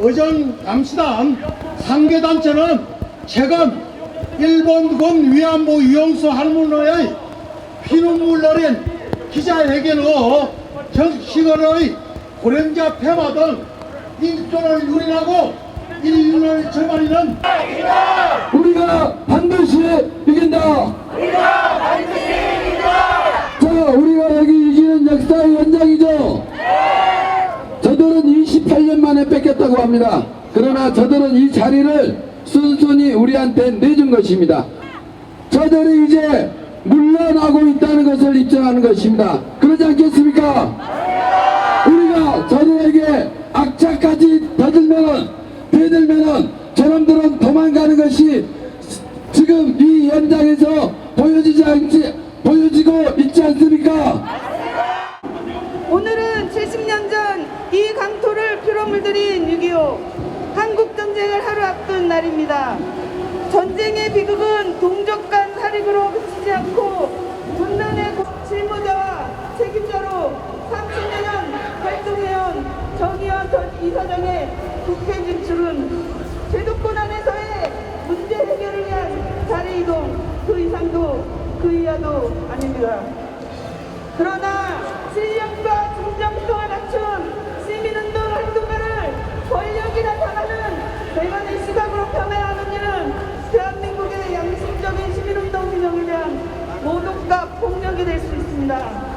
의정감시단 상계단체는 최근 일본군 위안부 이용수 할머니의 피눈물 어린 기자회견으로 정식원의 고령자 폐마 등 인권을 유린하고 인륜을 저버리는 우리가 반드시 이긴다. 우리가 반드시 이긴다. 자, 우리가 여기 이기는 역사의 연장이죠. 저들은 28년 만에 뺏겼다고 합니다. 그러나 저들은 이 자리를 순순히 우리한테 내준 것입니다. 저들이 이제 물러나고 있다는 것을 입증하는 것입니다. 그러지 않겠습니까? 우리가 저들에게 악착까지 더들면은 대들면은 저놈들은 도망가는 것이 지금 이 현장에서 보여지지 않지 보여지고 있지 않습니까? 오늘은 70년 전 이 강토를 피로 물들인 6.25 한국전쟁을 하루 앞둔 날입니다. 전쟁의 비극은 동족 간 살익으로 그치지 않고 분단의 실무자와 책임자로 30년 활동해온 정의원 전 이사장의 국회 진출은 제도권 안에서의 문제 해결을 위한 자리 이동 그 이상도 그 이하도 아닙니다. 그러나 신령과 진정성을 갖춘 시민운동 활동가를 권력이 나타나는 대관의 시각으로 폄훼하는 일은 폭력이 될 수 있습니다.